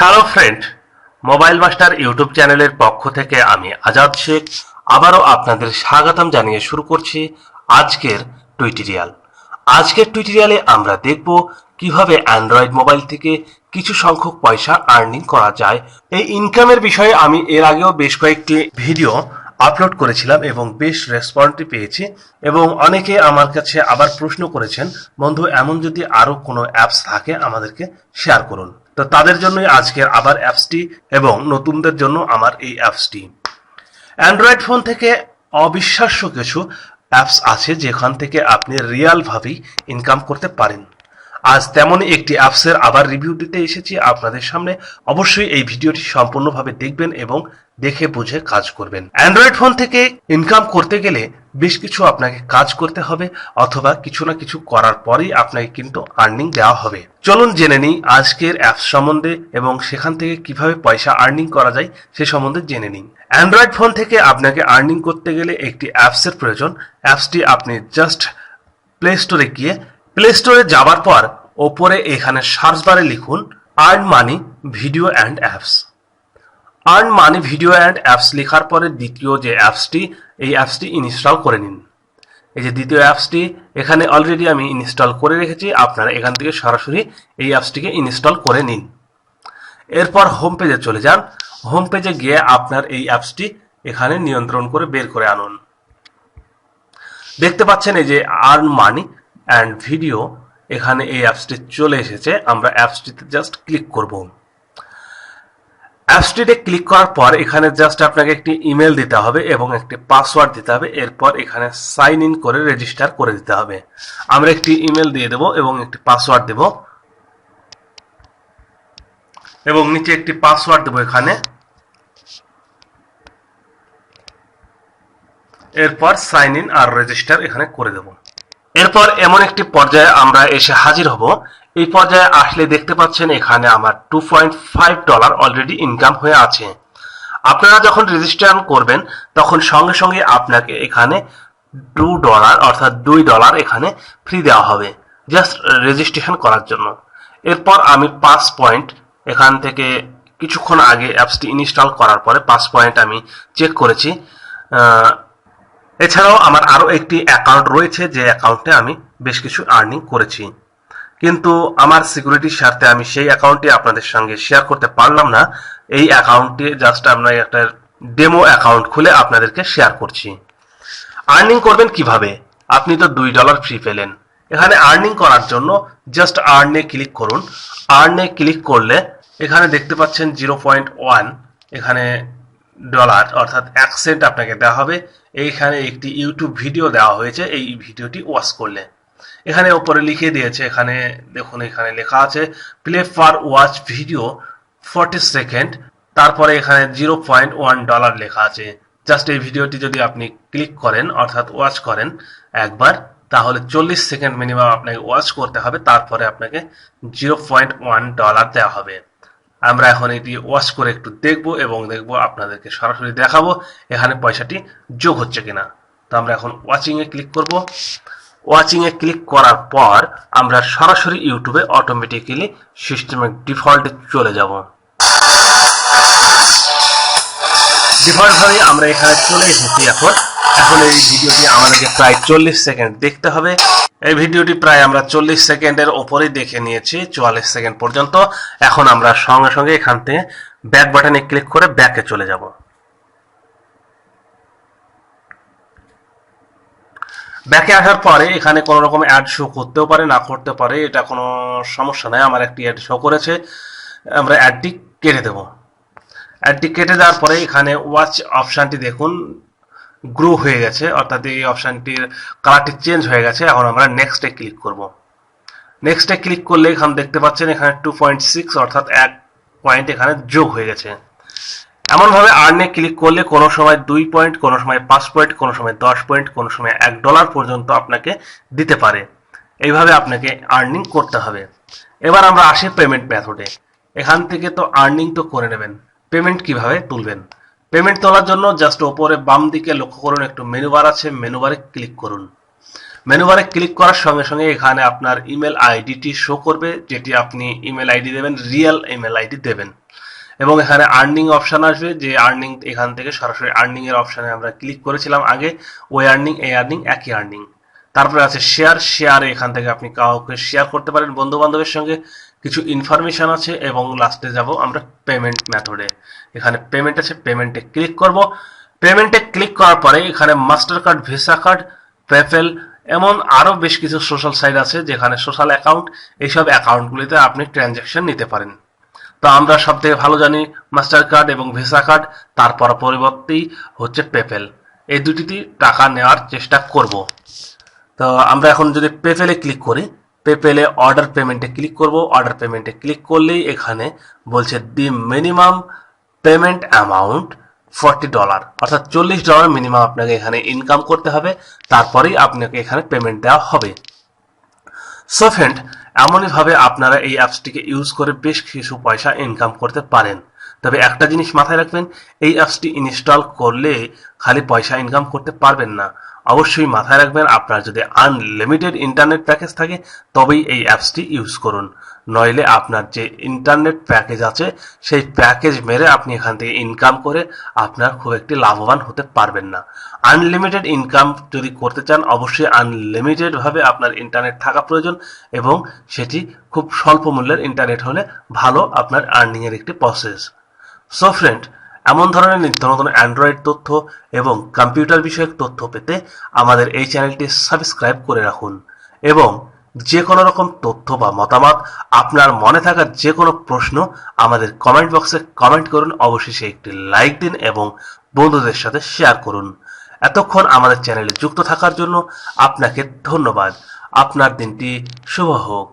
Hello friend, mobile master YouTube চ্যানেলের পক্ষ থেকে আমি আজাদ শেখ, আবারও আপনাদের স্বাগতম জানিয়ে শুরু করছি আজকের টুইটোরিয়াল আজকের টুইটিরিয়ালে আমরা দেখব কীভাবে অ্যান্ড্রয়েড মোবাইল থেকে কিছু সংখ্যক পয়সা আর্নিং করা যায়। এই ইনকামের বিষয়ে আমি এর আগেও বেশ কয়েকটি ভিডিও আপলোড করেছিলাম এবং বেশ রেসপন্সটি পেয়েছি। এবং অনেকে আমার কাছে আবার প্রশ্ন করেছেন, বন্ধু, এমন যদি আরও কোনো অ্যাপস থাকে আমাদেরকে শেয়ার করুন। তো তাদের জন্যই আজকের আবার অ্যাপসটি এবং নতুনদের জন্য আমার এই অ্যাপসটি অ্যান্ড্রয়েড ফোন থেকে অবিশ্বাস্য কিছু অ্যাপস আছে যেখান থেকে আপনি রিয়ালভাবেই ইনকাম করতে পারেন। আজ তেমনই একটি অ্যাপসের আবার রিভিউ দিতে এসেছি আপনাদের সামনে। অবশ্যই এই ভিডিওটি সম্পূর্ণভাবে দেখবেন এবং দেখে বুঝে কাজ করবেন। অ্যান্ড্রয়েড ফোন থেকে ইনকাম করতে গেলে বেশ কিছু আপনাকে কাজ করতে হবে অথবা কিছু না কিছু করার পরেই আপনাকে কিন্তু আর্নিং দেওয়া হবে। চলুন জেনে নিই আজকের অ্যাপস সম্বন্ধে এবং সেখান থেকে কীভাবে পয়সা আর্নিং করা যায় সে সম্বন্ধে জেনে নিন অ্যান্ড্রয়েড ফোন থেকে আপনাকে আর্নিং করতে গেলে একটি অ্যাপসের প্রয়োজন। অ্যাপসটি আপনি জাস্ট প্লে স্টোরে গিয়ে প্লে স্টোরে যাবার পর ওপরে এখানে সার্চ বারে লিখুন earn money video and apps earn money video and apps লেখার পরে দ্বিতীয় যে অ্যাপসটি এই অ্যাপসটি ইনস্টল করে নিন। এই যে দ্বিতীয় অ্যাপসটি এখানে অলরেডি আমি ইনস্টল করে রেখেছি, আপনারা এখান থেকে সরাসরি এই অ্যাপসটিকে ইনস্টল করে নিন। এরপর হোম পেজে চলে যান। হোম পেজে গিয়ে আপনার এই অ্যাপসটি এখানে নিয়ন্ত্রণ করে বের করে আনুন। দেখতে পাচ্ছেন এই যে আর্ন মানি অ্যান্ড ভিডিও এখানে এই অ্যাপসটি চলে এসেছে। আমরা অ্যাপসটিতে জাস্ট ক্লিক করব। অ্যাপসটিতে ক্লিক করার পর এখানে জাস্ট আপনাকে একটি ইমেল দিতে হবে এবং একটি পাসওয়ার্ড দিতে হবে। এরপর এখানে সাইন ইন করে রেজিস্টার করে দিতে হবে। আমরা একটি ইমেল দিয়ে দেব এবং একটি পাসওয়ার্ড দেব। এবং নিচে একটি পাসওয়ার্ড দেব এখানে। এরপর সাইন ইন আর রেজিস্টার এখানে করে দেব। এরপর এমন একটি পর্যায়ে আমরা এসে হাজির হব। এই পর্যায়ে আসলে দেখতে পাচ্ছেন এখানে আমার two point five dollar already income হয়ে আছে। আপনারা যখন রেজিস্ট্রেশন করবেন, তখন সঙ্গে সঙ্গে আপনাকে এখানে টু ডলার অর্থাৎ দুই ডলার এখানে ফ্রি দেওয়া হবে জাস্ট রেজিস্ট্রেশন করার জন্য। এরপর আমি পাঁচ পয়েন্ট এখান থেকে কিছুক্ষণ আগে অ্যাপসটি ইনস্টল করার পরে পাঁচ পয়েন্ট আমি চেক করেছি। এছাড়াও আমার আরও একটি অ্যাকাউন্ট রয়েছে, যে অ্যাকাউন্টে আমি বেশ কিছু আর্নিং করেছি। কিন্তু আমার সিকিউরিটির স্বার্থে আমি সেই অ্যাকাউন্টটি আপনাদের সঙ্গে শেয়ার করতে পারলাম না। এই অ্যাকাউন্টটি জাস্ট আমরা একটা ডেমো অ্যাকাউন্ট খুলে আপনাদেরকে শেয়ার করছি। আর্নিং করবেন কীভাবে? আপনি তো দুই ডলার ফ্রি পেলেন। এখানে আর্নিং করার জন্য জাস্ট আর্নে ক্লিক করুন। আর্নে ক্লিক করলে এখানে দেখতে পাচ্ছেন জিরো পয়েন্ট ওয়ান এখানে ডলার অর্থাৎ এক সেন্ট আপনাকে দেওয়া হবে। এইখানে একটি ইউটিউব ভিডিও দেওয়া হয়েছে, এই ভিডিওটি ওয়াচ করলে। এখানে ওপরে লিখে দিয়েছে, এখানে দেখুন, এখানে লেখা আছে play for watch video forty second তারপরে এখানে জিরো পয়েন্ট ওয়ান ডলার লেখা আছে। জাস্ট এই ভিডিওটি যদি আপনি ক্লিক করেন, অর্থাৎ ওয়াচ করেন একবার, তাহলে চল্লিশ সেকেন্ড মিনিমাম আপনাকে ওয়াচ করতে হবে, তারপরে আপনাকে জিরো পয়েন্ট ওয়ান ডলার দেওয়া হবে। আমরা এখন এটি ওয়াচ করে একটু দেখব এবং দেখব আপনাদেরকে সরাসরি দেখাবো এখানে পয়সাটি যোগ হচ্ছে কিনা। তো আমরা এখন ওয়াচিং এ ক্লিক করব। ওয়াচিং এ ক্লিক করার পর আমরা সরাসরি ইউটিউবে অটোমেটিক্যালি সিস্টেমের ডিফল্টে চলে যাব। ডিফল্ট ভাবে আমরা এখানে চলে এসেছি এখন। এখন এই ভিডিওটি আমাদেরকে প্রায় চল্লিশ সেকেন্ড দেখতে হবে। এই ভিডিওটি প্রায় আমরা চল্লিশ সেকেন্ডের ওপরেই দেখে নিয়েছি, চুয়াল্লিশ সেকেন্ড পর্যন্ত। এখন আমরা সঙ্গে সঙ্গে এখান থেকে ব্যাক বাটনে ক্লিক করে ব্যাকে চলে যাব। ব্যাকে আসার পরে এখানে কোনো রকম অ্যাড শো করতেও পারে, না করতে পারে, এটা কোনো সমস্যা নাই। আমার একটি অ্যাড শো করেছে। আমরা অ্যাডটি কেটে দেবো। অ্যাডটি কেটে দেওয়ার পরে এখানে ওয়াচ অপশানটি দেখুন। গ্রো হয়ে গেছে, অর্থাৎ এই অপশানটির কালারটি চেঞ্জ হয়ে গেছে, এখন আমরা নেক্সটে ক্লিক করব। নেক্সটে ক্লিক করলে এখানে দেখতে পাচ্ছেন এখানে টু পয়েন্ট সিক্স অর্থাৎ এক পয়েন্ট এখানে যোগ হয়ে গেছে। এমনভাবে আর্নে ক্লিক করলে কোনো সময় দুই পয়েন্ট কোনো সময় পাঁচ পয়েন্ট কোনো সময় দশ পয়েন্ট কোনো সময় এক ডলার পর্যন্ত আপনাকে দিতে পারে। এইভাবে আপনাকে আর্নিং করতে হবে। এবার আমরা আসি পেমেন্ট মেথডে এখান থেকে তো আর্নিং তো করে নেবেন। পেমেন্ট কীভাবে তুলবেন? পেমেন্ট তোলার জন্য জাস্ট ওপরে বাম দিকে লক্ষ্য করুন, একটু মেনু বার আছে মেনু বারে ক্লিক করুন। মেনু বারে ক্লিক করার সঙ্গে সঙ্গে এখানে আপনার ইমেল আইডিটি শো করবে, যেটি আপনি ইমেল আইডি দেবেন রিয়েল ইমেল আইডি দেবেন। এবং এখানে আর্নিং অপশন আসবে, যে আর্নিং এখান থেকে সরাসরি আর্নিং এর অপশনে আমরা ক্লিক করেছিলাম আগে, ওই আর্নিং এই আর্নিং একই আর্নিং তারপরে আছে শেয়ার শেয়ার এখান থেকে আপনি কাউকে শেয়ার করতে পারেন বন্ধু বান্ধবের সঙ্গে। কিছু ইনফরমেশন আছে এবং লাস্টে যাব আমরা পেমেন্ট মেথডে এখানে পেমেন্ট আছে পেমেন্টে ক্লিক করব। পেমেন্টে ক্লিক করার পরে এখানে master card visa card PayPal এমন আরও বেশ কিছু সোশ্যাল সাইট আছে যেখানে সোশ্যাল অ্যাকাউন্ট এইসব অ্যাকাউন্টগুলিতে আপনি ট্রানজ্যাকশন নিতে পারেন। তো আমরা সব থেকে ভালো জানি মাস্টার কার্ড এবং ভিসা কার্ড তারপর পরিবর্তেই হচ্ছে পেপেল এই দুটিতেই টাকা নেওয়ার চেষ্টা করব। তো আমরা এখন যদি পেপেলে ক্লিক করি পেপেলে অর্ডার পেমেন্টে ক্লিক করব। অর্ডার পেমেন্টে ক্লিক করলেই এখানে বলছে the minimum payment amount forty dollar অর্থাৎ চল্লিশ ডলার মিনিমাম আপনাকে এখানে ইনকাম করতে হবে। তারপরেই আপনাকে এখানে পেমেন্ট দেওয়া হবে। সো ফ্রেন্ড এমনইভাবে আপনারা এই অ্যাপসটিকে ইউজ করে বেশ কিছু পয়সা ইনকাম করতে পারেন। তবে একটা জিনিস মাথায় রাখবেন, এই অ্যাপসটি ইনস্টল করলে খালি পয়সা ইনকাম করতে পারবেন না। অবশ্যই মাথায় রাখবেন, আপনার যদি আনলিমিটেড ইন্টারনেট প্যাকেজ থাকে, তবেই এই অ্যাপসটি ইউজ করুন। নইলে আপনার যে ইন্টারনেট প্যাকেজ আছে, সেই প্যাকেজ মেরে আপনি এখান থেকে ইনকাম করে আপনার খুব একটি লাভবান হতে পারবেন না। আনলিমিটেড ইনকাম যদি করতে চান, অবশ্যই আনলিমিটেড ভাবে আপনার ইন্টারনেট থাকা প্রয়োজন এবং সেটি খুব স্বল্প মূল্যের ইন্টারনেট হলে ভালো আপনার আর্নিং এর একটি প্রসেস সো ফ্রেন্ড এমন ধরনের নিত্য নতুন অ্যান্ড্রয়েড তথ্য এবং কম্পিউটার বিষয়ক তথ্য পেতে আমাদের এই চ্যানেলটি সাবস্ক্রাইব করে রাখুন এবং যে কোনো রকম তথ্য বা মতামত আপনার মনে থাকা যে কোনো প্রশ্ন আমাদের কমেন্ট বক্সে কমেন্ট করুন, অবশেষে একটি লাইক দিন এবং বন্ধুদের সাথে শেয়ার করুন। এতক্ষণ আমাদের চ্যানেলে যুক্ত থাকার জন্য আপনাকে ধন্যবাদ। আপনার দিনটি শুভ হোক।